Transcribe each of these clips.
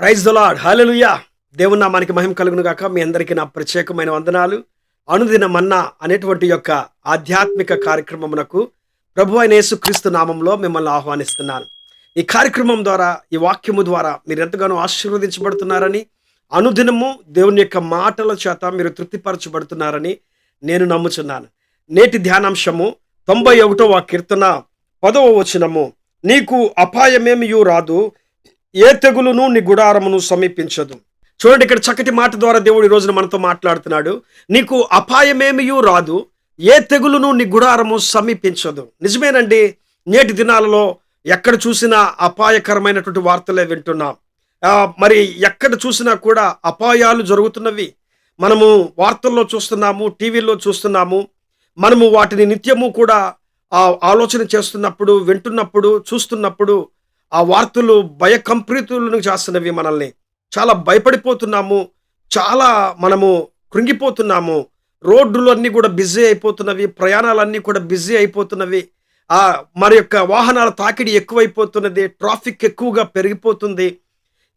Praise దొలాడ్ hallelujah దేవుని నామానికి మహిమ కలుగును గాక. మీ అందరికీ నా ప్రత్యేకమైన వందనాలు. అనుదిన మన్నా అనేటువంటి యొక్క ఆధ్యాత్మిక కార్యక్రమమునకు ప్రభు అయిన యేసుక్రీస్తు నామంలో మిమ్మల్ని ఆహ్వానిస్తున్నాను. ఈ కార్యక్రమం ద్వారా ఈ వాక్యము ద్వారా మీరు ఎంతగానో ఆశీర్వదించబడుతున్నారని అనుదినము దేవుని యొక్క మాటల చేత మీరు తృప్తిపరచబడుతున్నారని నేను నమ్ముచున్నాను. నేటి ధ్యానాంశము తొంభై ఒకటవ కీర్తన పదవ వచనము. నీకు అపాయమేమియూ రాదు ఏ తెగులును నీ గుడారమును సమీపించదు. చూడండి ఇక్కడ చక్కటి మాట ద్వారా దేవుడు ఈ రోజున మనతో మాట్లాడుతున్నాడు. నీకు అపాయమేమియూ రాదు ఏ తెగులును నీ గుడారము సమీపించదు. నిజమేనండి నేటి దినాలలో ఎక్కడ చూసినా అపాయకరమైనటువంటి వార్తలే వింటున్నాం. మరి ఎక్కడ చూసినా కూడా అపాయాలు జరుగుతున్నవి. మనము వార్తల్లో చూస్తున్నాము టీవీల్లో చూస్తున్నాము. మనము వాటిని నిత్యము కూడా ఆలోచన చేస్తున్నప్పుడు వింటున్నప్పుడు చూస్తున్నప్పుడు ఆ వార్తలు భయకంప్రీతులను చేస్తున్నవి మనల్ని. చాలా భయపడిపోతున్నాము. చాలా మనము కృంగిపోతున్నాము. రోడ్డులన్నీ కూడా బిజీ అయిపోతున్నవి. ప్రయాణాలన్నీ కూడా బిజీ అయిపోతున్నవి. ఆ మరి యొక్క వాహనాల తాకిడి ఎక్కువైపోతున్నది. ట్రాఫిక్ ఎక్కువగా పెరిగిపోతుంది.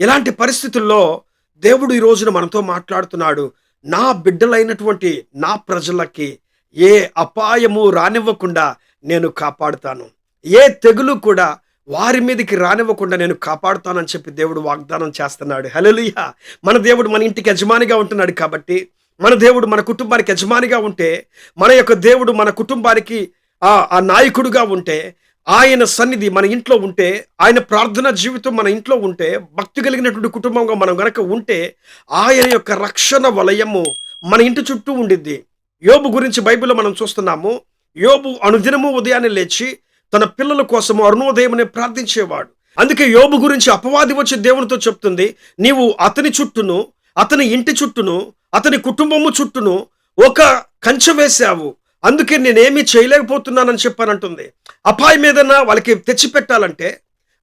ఇలాంటి పరిస్థితుల్లో దేవుడు ఈ రోజున మనతో మాట్లాడుతున్నాడు. నా బిడ్డలైనటువంటి నా ప్రజలకి ఏ అపాయము రానివ్వకుండా నేను కాపాడుతాను. ఏ తెగులు కూడా వారి మీదకి రానివ్వకుండా నేను కాపాడుతానని చెప్పి దేవుడు వాగ్దానం చేస్తున్నాడు. హల్లెలూయా. మన దేవుడు మన ఇంటికి యజమానిగా ఉంటున్నాడు కాబట్టి మన దేవుడు మన కుటుంబానికి యజమానిగా ఉంటే మన యొక్క దేవుడు మన కుటుంబానికి ఆ ఆ నాయకుడుగా ఉంటే ఆయన సన్నిధి మన ఇంట్లో ఉంటే ఆయన ప్రార్థన జీవితం మన ఇంట్లో ఉంటే భక్తి కలిగినటువంటి కుటుంబంగా మనం గనక ఉంటే ఆయన యొక్క రక్షణ వలయము మన ఇంటి చుట్టూ ఉండిద్ది. యోబు గురించి బైబిల్లో మనం చూస్తున్నాము. యోబు అనుదినము ఉదయాన్నే లేచి తన పిల్లల కోసము అరుణోదయమని ప్రార్థించేవాడు. అందుకే యోబు గురించి అపవాది వచ్చి దేవునితో చెప్తుంది నీవు అతని చుట్టూను అతని ఇంటి చుట్టూను అతని కుటుంబము చుట్టూను ఒక కంచె వేశావు. అందుకే నేనేమీ చేయలేకపోతున్నానని చెప్పానంటుంది. అపాయం ఏదైనా వాళ్ళకి తెచ్చిపెట్టాలంటే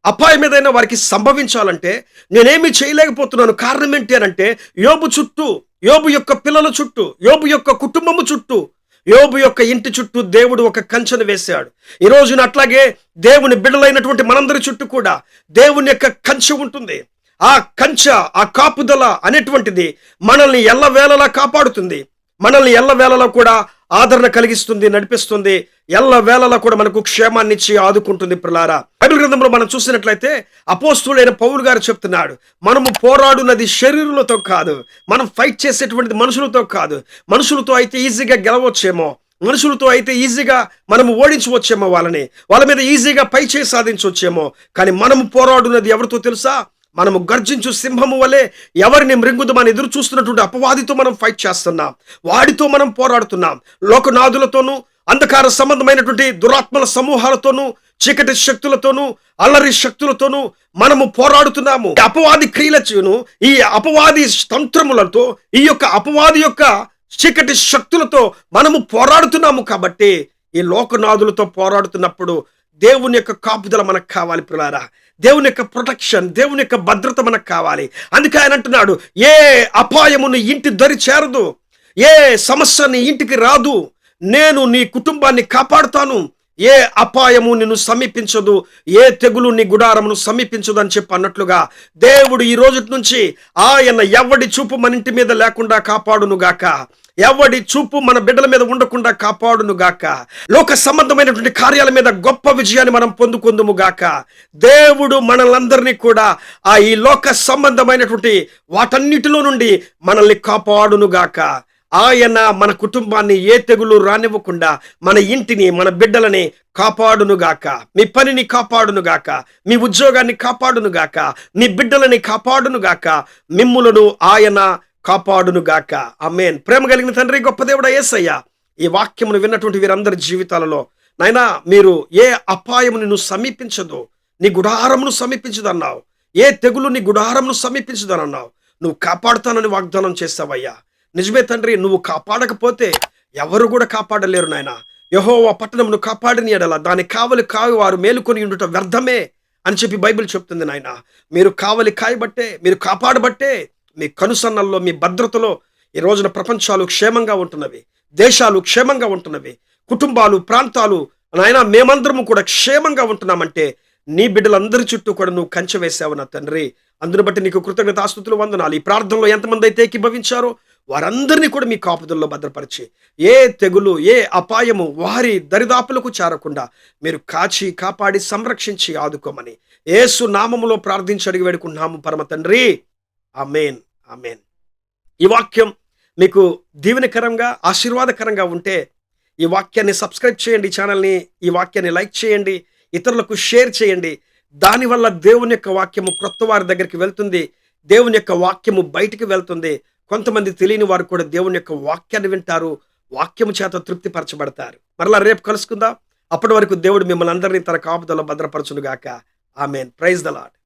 అపాయం ఏదైనా వారికి సంభవించాలంటే నేనేమి చేయలేకపోతున్నాను. కారణం ఏంటి అని అంటే యోబు చుట్టూ యోబు యొక్క పిల్లల చుట్టూ యోబు యొక్క కుటుంబము చుట్టూ యోబు యొక్క ఇంటి చుట్టూ దేవుడు ఒక కంచెను వేశాడు. ఈ రోజున అట్లాగే దేవుని బిడ్డలైనటువంటి మనందరి చుట్టూ కూడా దేవుని యొక్క కంచె ఉంటుంది. ఆ కంచె ఆ కాపుదల అనేటువంటిది మనల్ని ఎల్లవేళలా కాపాడుతుంది. మనల్ని ఎల్లవేళలా కూడా ఆదరణ కలిగిస్తుంది నడిపిస్తుంది. ఎల్ల వేళలా కూడా మనకు క్షేమాన్ని ఇచ్చి ఆదుకుంటుంది ప్రలారా బైబిల్ గ్రంథంలో మనం చూసినట్లయితే అపోస్తుడైన పౌలు గారు చెప్తున్నాడు మనము పోరాడున్నది శరీరులతో కాదు మనం ఫైట్ చేసేటువంటిది మనుషులతో కాదు. మనుషులతో అయితే ఈజీగా గెలవచ్చేమో మనుషులతో అయితే ఈజీగా మనము ఓడించవచ్చేమో వాళ్ళని. వాళ్ళ మీద ఈజీగా పై చేసి సాధించవచ్చేమో. కానీ మనము పోరాడున్నది ఎవరితో తెలుసా? మనము గర్జించు సింహము వలె ఎవరిని మృంగుదమని ఎదురు చూస్తున్నటువంటి అపవాదితో మనం ఫైట్ చేస్తున్నాం. వాడితో మనం పోరాడుతున్నాం. లోకనాథులతోనూ అంధకార సంబంధమైనటువంటి దురాత్మల సమూహాలతోనూ చీకటి శక్తులతోనూ అల్లరి శక్తులతోనూ మనము పోరాడుతున్నాము. ఈ అపవాది క్రియలచును ఈ అపవాది తంత్రములతో ఈ యొక్క అపవాది యొక్క చీకటి శక్తులతో మనము పోరాడుతున్నాము కాబట్టి ఈ లోకనాథులతో పోరాడుతున్నప్పుడు దేవుని యొక్క కాపుదల మనకు కావాలి పిల్లారా దేవుని యొక్క ప్రొటెక్షన్ దేవుని యొక్క భద్రత మనకు కావాలి. అందుకే ఆయన అంటున్నాడు ఏ అపాయమును ఇంటి దరి చేరదు ఏ సమస్య నీ ఇంటికి రాదు నేను నీ కుటుంబాన్ని కాపాడుతాను ఏ అపాయము నిన్ను సమీపించదు ఏ తెగులు నీ గుడారమును సమీపించదు అని చెప్పి అన్నట్లుగా దేవుడు ఈ రోజు నుంచి ఆయన ఎవడి చూపు మన ఇంటి మీద లేకుండా కాపాడునుగాక ఎవడి చూపు మన బిడ్డల మీద ఉండకుండా కాపాడును గాక. లోక సంబంధమైనటువంటి కార్యాల మీద గొప్ప విజయాన్ని మనం పొందుకుందుము గాక. దేవుడు మనలందరినీ కూడా ఆ ఈ లోక సంబంధమైనటువంటి వాటన్నిటిలో నుండి మనల్ని కాపాడును గాక. ఆయన మన కుటుంబాన్ని ఏ తెగులు రానివ్వకుండా మన ఇంటిని మన బిడ్డలని కాపాడునుగాక. మీ పనిని కాపాడునుగాక. మీ ఉద్యోగాన్ని కాపాడునుగాక. మీ బిడ్డలని కాపాడునుగాక. మిమ్ములను ఆయన కాపాడునుగాక. అమ్మేన్ ప్రేమ కలిగిన తండ్రి గొప్ప దేవుడా యేసయ్య ఈ వాక్యమును విన్నటువంటి వీరందరి జీవితాలలో నాయనా మీరు ఏ అపాయము నిన్ను సమీపించదు. నీ గుడారమును సమీపించదు అన్నావు ఏ తెగులు నీ గుడారమును సమీపించదని అన్నావు నువ్వు కాపాడుతానని వాగ్దానం చేస్తావయ్యా నిజమే తండ్రి నువ్వు కాపాడకపోతే ఎవరు కూడా కాపాడలేరు నాయన. యహోవా పట్టణమును కాపాడని ఎడల దాని కావలి కావి వారు మేలుకొని ఉండుట వ్యర్థమే అని చెప్పి బైబిల్ చెప్తుంది నాయన. మీరు కావలి కాయబట్టే మీరు కాపాడబట్టే మీ కనుసన్నల్లో మీ భద్రతలో ఈ రోజున ప్రపంచాలు క్షేమంగా ఉంటున్నవి దేశాలు క్షేమంగా ఉంటున్నవి కుటుంబాలు ప్రాంతాలు నాయన మేమందరము కూడా క్షేమంగా ఉంటున్నామంటే నీ బిడ్డలందరి చుట్టూ కూడా నువ్వు కంచె వేసావు నా తండ్రి. అందును బట్టి నీకు కృతజ్ఞతాస్తుతులు వందనాలు. ఈ ప్రార్థనలో ఎంతమంది అయితే ఏకీభవించారో వారందరినీ కూడా మీ కాపుదల్లో భద్రపరిచి ఏ తెగులు ఏ అపాయము వారి దరిదాపులకు చేరకుండా మీరు కాచి కాపాడి సంరక్షించి ఆదుకోమని ఏసు నామములో ప్రార్థించి అడిగి వేడుకున్నాము పరమ తండ్రి. అమేన్ అమేన్ ఈ వాక్యం మీకు దీవెనకరంగా ఆశీర్వాదకరంగా ఉంటే ఈ వాక్యాన్ని సబ్స్క్రైబ్ చేయండి ఛానల్ని ఈ వాక్యాన్ని లైక్ చేయండి ఇతరులకు షేర్ చేయండి. దానివల్ల దేవుని యొక్క వాక్యము క్రొత్త వారి దగ్గరికి వెళ్తుంది దేవుని యొక్క వాక్యము బయటికి వెళ్తుంది. కొంతమంది తెలియని వారు కూడా దేవుని యొక్క వాక్యాన్ని వింటారు వాక్యము చేత తృప్తిపరచబడతారు. మరలా రేపు కలుసుకుందాం. అప్పటి వరకు దేవుడు మిమ్మల్ని అందరినీ తన కాపుదలో భద్రపరచునుగాక. ఆమెన్. Praise the lord